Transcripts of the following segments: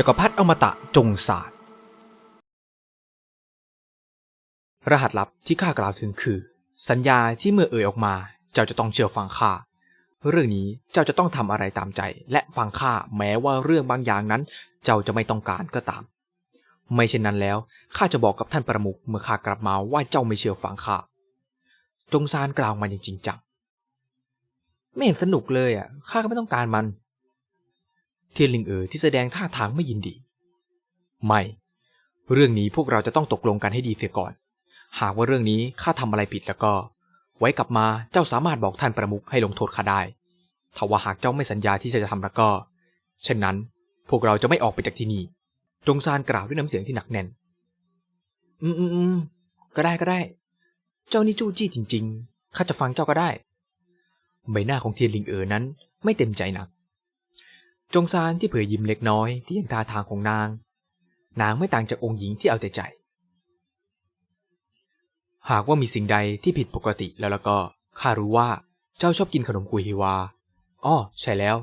จักรพรรดิอมตะจงศาสตร์ รหัสลับที่ข้ากล่าวถึงคือ สัญญาที่เมื่อเอ่ยออกมา เจ้าจะต้องเชื่อฟังข้าเรื่องนี้เจ้าจะต้องทำอะไรตามใจ และฟังข้าแม้ว่าเรื่องบางอย่างนั้น เจ้าจะไม่ต้องการก็ตาม ไม่เช่นนั้นแล้วข้าจะบอกกับท่านประมุขเมื่อข้ากลับมาว่าเจ้าไม่เชื่อฟังข้าจงซานกล่าวมาอย่างจริงจังไม่เห็นสนุกเลยอะข้าก็ไม่ต้องการมันเทียนลิงเอ๋อที่แสดงท่าทางไม่ยินดี ไม่ เรื่องนี้พวกเราจะต้องตกลงกันให้ดีเสียก่อน หากว่าเรื่องนี้ข้าทำอะไรผิดแล้วก็ ไว้กลับมาเจ้าสามารถบอกท่านประมุขให้ลงโทษข้าได้ถ้าว่าหากเจ้าไม่สัญญาที่จะทำแล้วก็ เช่นนั้น พวกเราจะไม่ออกไปจากที่นี่ จงซานกล่าวด้วยน้ำเสียงที่หนักแน่น อืมอืมอืมก็ได้ก็ได้ เจ้านี่จู้จี้จริง ๆ ข้าจะฟังเจ้าก็ได้ ใบหน้าของเทียนลิงเอ๋อนั้น ไม่เต็มใจนัก จงซานที่เผยยิ้มเล็กน้อยที่ยังท่าทางของนาง นางไม่ต่างจากองค์หญิงที่เอาแต่ใจ หากว่ามีสิ่งใดที่ผิดปกติแล้วแล้วก็ข้ารู้ว่าเจ้าชอบกินขนมกุยฮิวาอ้อใช่แล้ว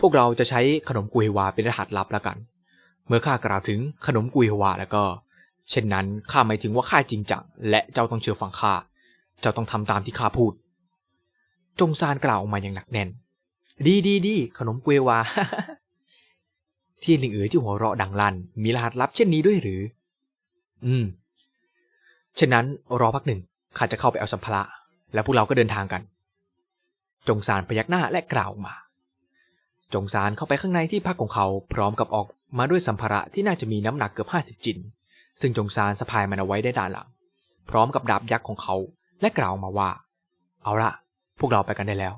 พวกเราจะใช้ขนมกุยฮิวาเป็นรหัสลับแล้วกัน เมื่อข้ากล่าวถึงขนมกุยฮิวาแล้วก็ เช่นนั้นข้าหมายถึงว่าข้าจริงจังและเจ้าต้องเชื่อฟังข้า เจ้าต้องทำตามที่ข้าพูด จงซานกล่าวออกมาอย่างหนักแน่น ดีดีดีขนมกุยวาเทียนหลิงเอ๋ยที่หัวเราะดังลั่นมีรหัสลับเช่นนี้ด้วยหรือ อืม ฉะนั้นรอพักหนึ่งข้าจะเข้าไปเอาสัมภาระ แล้วพวกเราก็เดินทางกัน จงซานพยักหน้าและกล่าวออกมา จงซานเข้าไปข้างในที่พักของเขาพร้อมกับออกมาด้วยสัมภาระที่น่าจะมีน้ำหนักเกือบห้าสิบจิน ซึ่งจงซานสะพายมันเอาไว้ได้ด้านหลัง พร้อมกับดาบยักษ์ของเขาและกล่าวมาว่า เอาละพวกเราไปกันได้แล้ว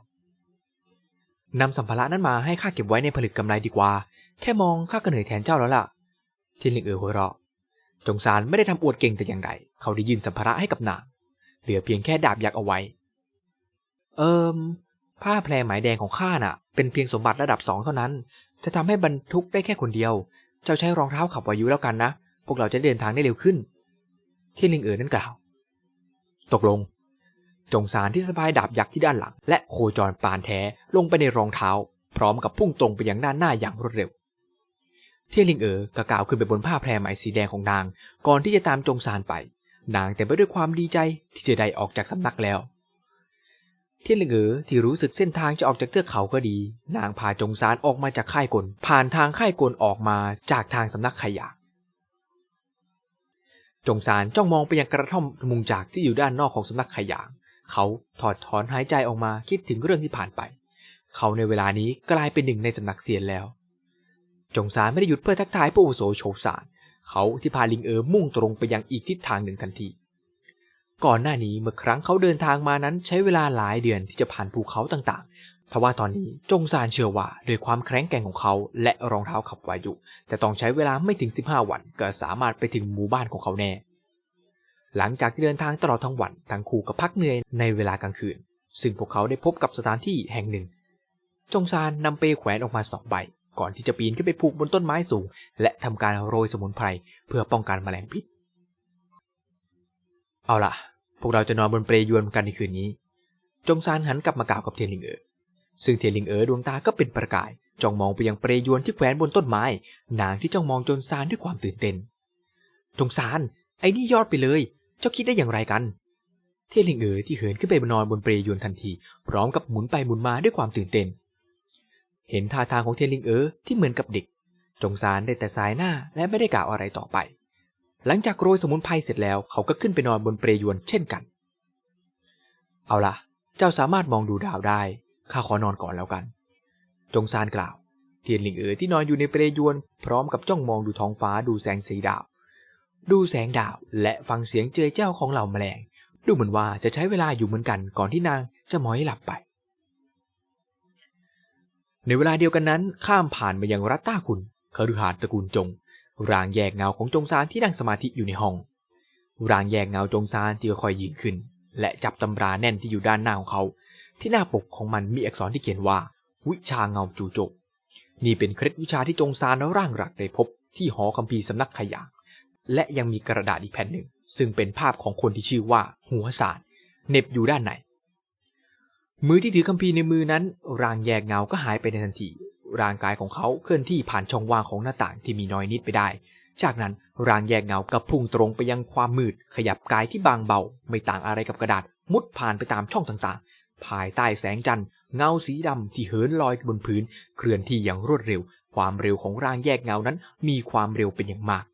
นำสัมภาระนั้นมาให้ข้าเก็บไว้ในผลึกกำไรดีกว่า แค่มองข้าก็เหนื่อยแทนเจ้าแล้วล่ะทีนหลิงเอ๋อหัวเราะ จงซานไม่ได้ทำอวดเก่งแต่อย่างใด เขาได้ยื่นสัมภาระให้กับนาง เหลือเพียงแค่ดาบยักษ์เอาไว้ เอิมผ้าแพรไหมายแดงของข้าน่ะ เป็นเพียงสมบัติระดับสองเท่านั้น จะทำให้บรรทุกได้แค่คนเดียว เจ้าใช้รองเท้าขับวายุแล้วกันนะ พวกเราจะเดินทางได้เร็วขึ้น ทียนลิงเอ๋อนั้นกล่าว ตกลง จงสารที่สะพายดาบยักษ์ที่ด้านหลัง และโคจรปานแท้ลงไปในรองเท้า พร้อมกับพุ่งตรงไปยังด้านหน้าอย่างรวดเร็ว เทียนลิงเอ๋อกระกล่าวขึ้นไปบนผ้าแพรไหมสีแดงของนาง ก่อนที่จะตามจงสารไป นางเต็มไปด้วยความดีใจที่จะได้ออกจากสำนักแล้ว เทียนลิงเอ๋อที่รู้สึกเส้นทางจะออกจากเทือกเขาก็ดี นางพาจงสารออกมาจากค่ายกล ผ่านทางค่ายกลออกมาจากทางสำนักขยะจงสารจ้องมองไปยังกระท่อมมุงจากที่อยู่ด้านนอกของสำนักขยาง เขาถอดถอนหายใจออกมาคิดถึงเรื่องที่ผ่านไป เขาในเวลานี้กลายเป็นหนึ่งในสำนักเซียนแล้ว จงสารไม่ได้หยุดเพื่อทักทายผู้อาวุโสโฉสารเขาที่พาลิงเอ๋อมุ่งตรงไปยังอีกทิศทางหนึ่งทันที ก่อนหน้านี้เมื่อครั้งเขาเดินทางมานั้นใช้เวลาหลายเดือนที่จะผ่านภูเขาต่างๆ ทว่าตอนนี้จงสารเชื่อว่าด้วยความแข็งแกร่งของเขาและรองเท้าขับวายุจะต้องใช้เวลาไม่ถึง 15 วันก็สามารถไปถึงหมู่บ้านของเขาแน่ หลังจากที่เดินทางตลอดทั้งวันทั้งคู่ก็พักเหนื่อยในเวลากลางคืน ซึ่งพวกเขาได้พบกับสถานที่แห่งหนึ่ง จงซานนำเปลแขวนออกมาสองใบ ก่อนที่จะปีนขึ้นไปผูกบนต้นไม้สูง และทำการโรยสมุนไพรเพื่อป้องกันแมลงพิษ เอาล่ะ พวกเราจะนอนบนเปลยวนกันในคืนนี้ จงซานหันกลับมากล่าวกับเทียนลิงเอ๋อซึ่งเทียนลิงเอ๋อดวงตาก็เป็นประกายจ้องมองไปยังเปลยวนที่แขวนบนต้นไม้ นางที่จ้องมองจนซานด้วยความตื่นเต้นจงซาน ไอ้นี่ยอดไปเลย เจ้าคิดได้อย่างไรกัน เทียนลิงเอ๋อที่เหินขึ้นไปนอนบนเปลยวนทันที พร้อมกับหมุนไปหมุนมาด้วยความตื่นเต้น เห็นท่าทางของเทียนลิงเอ๋อที่เหมือนกับเด็ก จงซานได้แต่สายหน้าและไม่ได้กล่าวอะไรต่อไป หลังจากโรยสมุนไพรเสร็จแล้วเขาก็ขึ้นไปนอนบนเปลยวนเช่นกัน เอาล่ะ เจ้าสามารถมองดูดาวได้ ข้าขอนอนก่อนแล้วกัน จงซานกล่าว เทียนหลิงเอ๋อที่นอนอยู่ในเปลยวนพร้อมกับจ้องมองดูท้องฟ้าดูแสงสีดาว ดูแสงดาวและฟังเสียงเจยเจ้าของเหล่าแมลง ดูเหมือนว่าจะใช้เวลาอยู่เหมือนกันก่อนที่นางจะหมอยหลับไป ในเวลาเดียวกันนั้นข้ามผ่านมายังรัตต้าคุณคฤหาสน์ตระกูลจง ร่างแยกเงาของจงซานที่นั่งสมาธิอยู่ในห้อง ร่างแยกเงาจงซานที่ค่อยยืนขึ้น และจับตำราแน่นที่อยู่ด้านหน้าของเขา ที่หน้าปกของมันมีอักษรที่เขียนว่า วิชาเงาจูโจกนี่เป็นเคล็ดวิชาที่จงซานร่างหลักได้พบที่หอคัมภีร์สำนักขยะ และยังมีกระดาษอีกแผ่นหนึ่ง ซึ่งเป็นภาพของคนที่ชื่อว่าหัวสารเน็บอยู่ด้านในมือที่ถือคัมภีร์ในมือนั้น รางแยกเงาก็หายไปในทันที ร่างกายของเขาเคลื่อนที่ผ่านช่องว่างของหน้าต่างที่มีน้อยนิดไปได้ จากนั้นร่างแยกเงากับพุ่งตรงไปยังความมืด ขยับกายที่บางเบา ไม่ต่างอะไรกับกระดาษ มุดผ่านไปตามช่องต่างๆ ภายใต้แสงจันทร์ เงาสีดำที่เหินลอยบนพื้น เคลื่อนที่อย่างรวดเร็ว ความเร็วของร่างแยกเงานั้น มีความเร็วเป็นอย่างมาก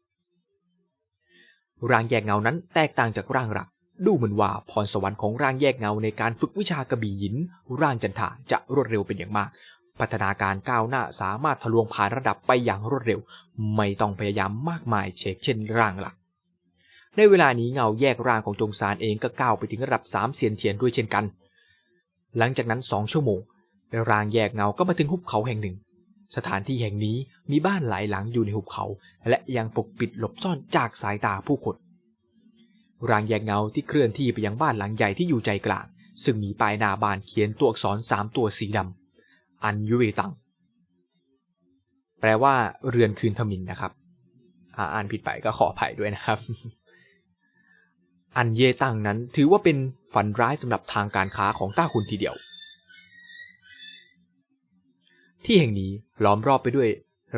ร่างแยกเงานั้นแตกต่างจากร่างหลัก ดูเหมือนว่าพรสวรรค์ของร่างแยกเงาในการฝึกวิชากระบี่หิน ร่างจันทาจะรวดเร็วเป็นอย่างมาก พัฒนาการก้าวหน้าสามารถทะลวงผ่านระดับไปอย่างรวดเร็ว ไม่ต้องพยายามมากมายเชกเช่นร่างหลัก ในเวลานี้เงาแยกร่างของจงซานเองก็ก้าวไปถึงระดับสามเสียนเทียนด้วยเช่นกัน หลังจากนั้นสองชั่วโมงร่างแยกเงาก็มาถึงหุบเขาแห่งหนึ่ง สถานที่แห่งนี้มีบ้านหลายหลังอยู่ในหุบเขา และยังปกปิดหลบซ่อนจากสายตาผู้คนรางแยกเงาที่เคลื่อนที่ไปยังบ้านหลังใหญ่ที่อยู่ใจกลาง ซึ่งมีป้ายหน้าบ้านเขียนตัวอักษรสามตัวสีดำอันยุเวตัง แปลว่าเรือนคืนทมินนะครับอาอ่านผิดไปก็ขออภัยด้วยนะครับ อันเยตังนั้นถือว่าเป็นฝันร้ายสำหรับทางการค้าของต้าคุณทีเดียว ที่แห่งนี้ล้อมรอบไปด้วย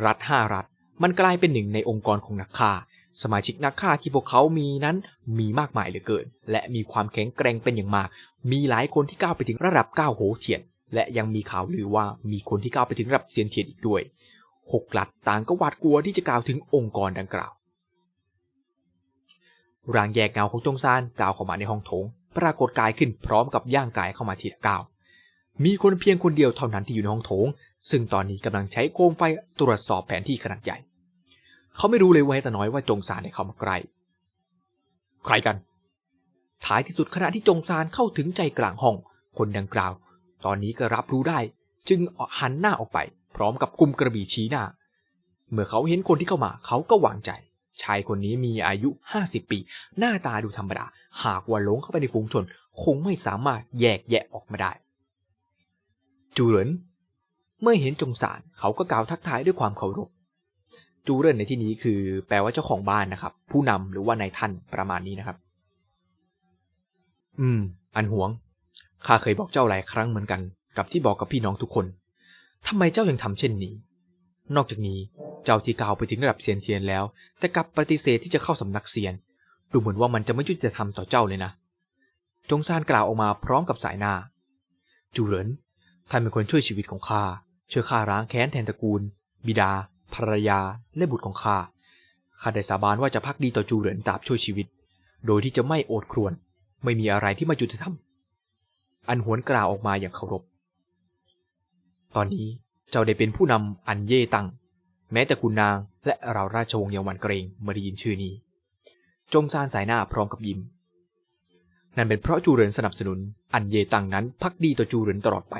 รัฐห้ารัฐ มันกลายเป็นหนึ่งในองค์กรของนักฆ่า สมาชิกนักฆ่าที่พวกเขามีนั้นมีมากมายเหลือเกิน และมีความแข็งแกร่งเป็นอย่างมาก มีหลายคนที่ก้าวไปถึงระดับก้าวโหเฉียน และยังมีข่าวลือว่ามีคนที่ก้าวไปถึงระดับเซียนเทียนอีกด้วยหกหลัดต่างก็หวาดกลัวที่จะกล่าวถึงองค์กรดังกล่าวร่างแยกเงาของจงซานก้าวเข้ามาในห้องโถง ปรากฏกายขึ้นพร้อมกับย่างกายเข้ามาทีละก้าว มีคนเพียงคนเดียวเท่านั้นที่อยู่ในห้องโถง ซึ่งตอนนี้กำลังใช้โคมไฟตรวจสอบแผนที่ขนาดใหญ่ เขาไม่รู้เลยว่าแต่น้อยว่าจงซานเนี่ยเข้ามาใกล้ใครกัน ท้ายที่สุดขณะที่จงซานเข้าถึงใจกลางห้อง คนดังกล่าว ตอนนี้ก็รับรู้ได้ จึงหันหน้าออกไป พร้อมกับกุมกระบี่ชี้หน้า เมื่อเขาเห็นคนที่เข้ามา เขาก็วางใจ ชายคนนี้มีอายุ 50 ปี หน้าตาดูธรรมดา หากว่าหลงเข้าไปในฝูงชน คงไม่สามารถแยกแยะออกมาได้ จูเรินเมื่อเห็นจงสารเขาก็กล่าวทักทายด้วยความเคารพ จูเรินในที่นี้คือแปลว่าเจ้าของบ้านนะครับ ผู้นำหรือว่านายท่านประมาณนี้นะครับ อืม อันหวง ข้าเคยบอกเจ้าหลายครั้งเหมือนกัน กับที่บอกกับพี่น้องทุกคนทำไมเจ้ายังทำเช่นนี้ นอกจากนี้เจ้าที่กล่าวไปถึงระดับเซียนเทียนแล้ว แต่กลับปฏิเสธที่จะเข้าสำนักเซียน ดูเหมือนว่ามันจะไม่ยุติธรรมต่อเจ้าเลยนะ จงซานกล่าวออกมาพร้อมกับสายหน้าจูเหริน ท่านเป็นคนช่วยชีวิตของข้า ช่วยข้าล้างแค้นแทนตระกูล บิดา ภรรยา และบุตรของข้า ข้าได้สาบานว่าจะพักดีต่อจูเหรินตราบช่วยชีวิต โดยที่จะไม่โอดครวญไม่มีอะไรที่ม่ยุติธรรมอันหวนกล่าวออกมาอย่างเคารพ ตอนนี้เจ้าได้เป็นผู้นำอันเย่ตัง แม้แต่คุณนางและเราราชวงศ์ยังวันเกรงเมื่อได้ยินชื่อนี้ จงซานสายหน้าพร้อมกับยิ้ม นั่นเป็นเพราะจูเหรินสนับสนุนอันเยตังนั้นพักดีต่อจูเหรินตลอดไป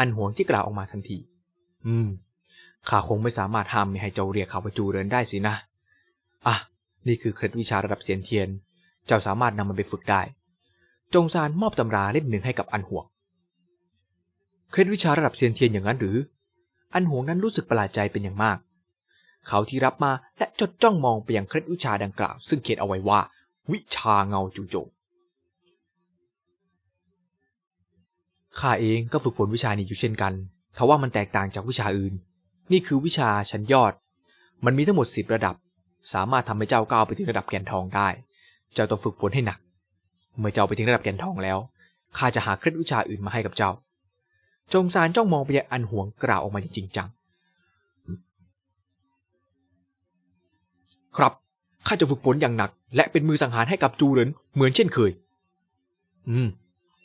อันหวงที่กล่าวออกมาทันที อืม ข้าคงไม่สามารถห้ามไม่ให้เจ้าเรียกเขาวจูเรินได้สินะ อะ นี่คือเคล็ดวิชาระดับเซียนเทียน เจ้าสามารถนำมันไปฝึกได้ จงซานมอบตำราเล่มหนึ่งให้กับอันหวง เคล็ดวิชาระดับเซียนเทียนอย่างนั้นหรือ อันหวงนั้นรู้สึกประหลาดใจเป็นอย่างมาก เขาที่รับมาและจดจ้องมองไปยังเคล็ดวิชาดังกล่าว ซึ่งเขียนเอาไว้ว่า วิชาเงาจูโจม ข้าเองก็ฝึกฝนวิชานี้อยู่เช่นกันทว่ามันแตกต่างจากวิชาอื่น นี่คือวิชาชั้นยอด มันมีทั้งหมดสิบระดับ สามารถทำให้เจ้าก้าวไปถึงระดับแก่นทองได้ เจ้าต้องฝึกฝนให้หนัก เมื่อเจ้าไปถึงระดับแก่นทองแล้ว ข้าจะหาเคล็ดวิชาอื่นมาให้กับเจ้า จงซานจ้องมองไปยังอันหวงกล่าวออกมาอย่างจริงจัง ครับ ข้าจะฝึกฝนอย่างหนัก และเป็นมือสังหารให้กับจูเหรินเหมือนเช่นเคย อืม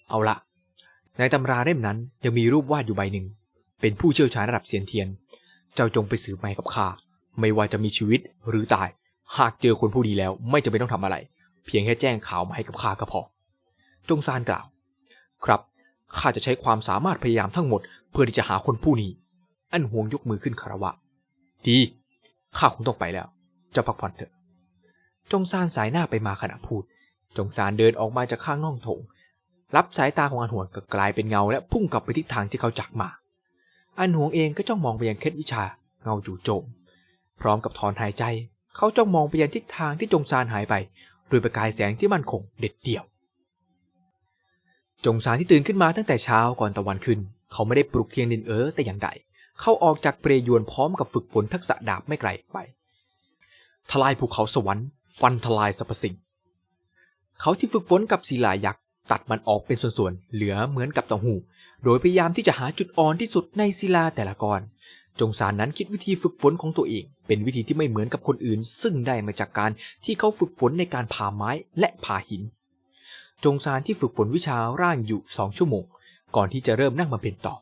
เอาละ ในตำราเล่มนั้นยังมีรูปวาดอยู่ใบหนึ่ง เป็นผู้เชี่ยวชาญระดับเซียนเทียน เจ้าจงไปสืบมากับข้าไม่ว่าจะมีชีวิตหรือตาย หากเจอคนผู้ดีแล้วไม่จำเป็นต้องทำอะไร เพียงแค่แจ้งข่าวมาให้กับข้าก็พอ จงซานกล่าว ครับข้าจะใช้ความสามารถพยายามทั้งหมด เพื่อที่จะหาคนผู้นี้ อันหวงยกมือขึ้นคารวะ ดีข้าคงต้องไปแล้วเจ้าพักผ่อนเถอะ จงซานสายหน้าไปมาขณะพูด จงซานเดินออกมาจากข้างน่อกโถง รับสายตาของอันหวงก็กลายเป็นเงาและพุ่งกลับไปทิศทางที่เขาจักมา อันหวงเองก็จ้องมองไปยังเคล็ดวิชาเงาจู่โจม พร้อมกับถอนหายใจ เขาจ้องมองไปยังทิศทางที่จงซานหายไปโดยประกายแสงที่มั่นคงเด็ดเดี่ยว จงซานที่ตื่นขึ้นมาตั้งแต่เช้าก่อนตะวันขึ้น เขาไม่ได้ปลุกเทียงดินเอ๋อแต่อย่างใด เขาออกจากเปรยวนพร้อมกับฝึกฝนทักษะดาบไม่ไกลไป ทลายภูเขาสวรรค์ ฟันทลายสรรพสิ่ง เขาที่ฝึกฝนกับศิลายักษ์ ตัดมันออกเป็นส่วนๆ เหลือเหมือนกับเต่าหู โดยพยายามที่จะหาจุดอ่อนที่สุดในศิลาแต่ละก้อน จงสารนั้นคิดวิธีฝึกฝนของตัวเอง เป็นวิธีที่ไม่เหมือนกับคนอื่น ซึ่งได้มาจากการที่เขาฝึกฝนในการผ่าไม้และผ่าหิน จงสารที่ฝึกฝนวิชาร่างอยู่สองชั่วโมง ก่อนที่จะเริ่มนั่งบำเพ็ญต่อ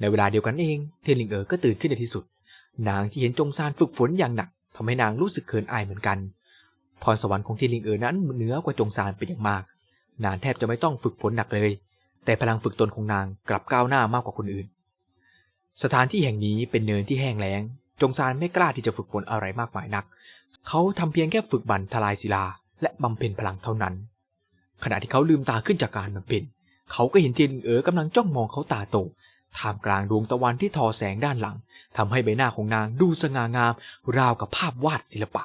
ในเวลาเดียวกันเองเทนลิงเอ๋อก็ตื่นขึ้นในที่สุด นางที่เห็นจงซานฝึกฝนอย่างหนักทำให้นางรู้สึกเขินอายเหมือนกันพรสวรรค์ของเทนลิงเอ๋อนั้นเหนือกว่าจงซานเป็นอย่างมาก นางแทบจะไม่ต้องฝึกฝนหนักเลย แต่พลังฝึกตนของนางกลับก้าวหน้ามากกว่าคนอื่น สถานที่แห่งนี้เป็นเนินที่แห้งแล้ง จงซานไม่กล้าที่จะฝึกฝนอะไรมากมายนัก เขาทำเพียงแค่ฝึกบันทลายศิลา และบำเพ็ญพลังเท่านั้น ขณะที่เขาลืมตาขึ้นจากการบำเพ็ญเขาก็เห็นเทียนเอ๋อกำลังจ้องมองเขาตาโตท่ามกลางดวงตะวันที่ทอแสงด้านหลังทำให้ใบหน้าของนางดูสง่างาม ราวกับภาพวาดศิลปะ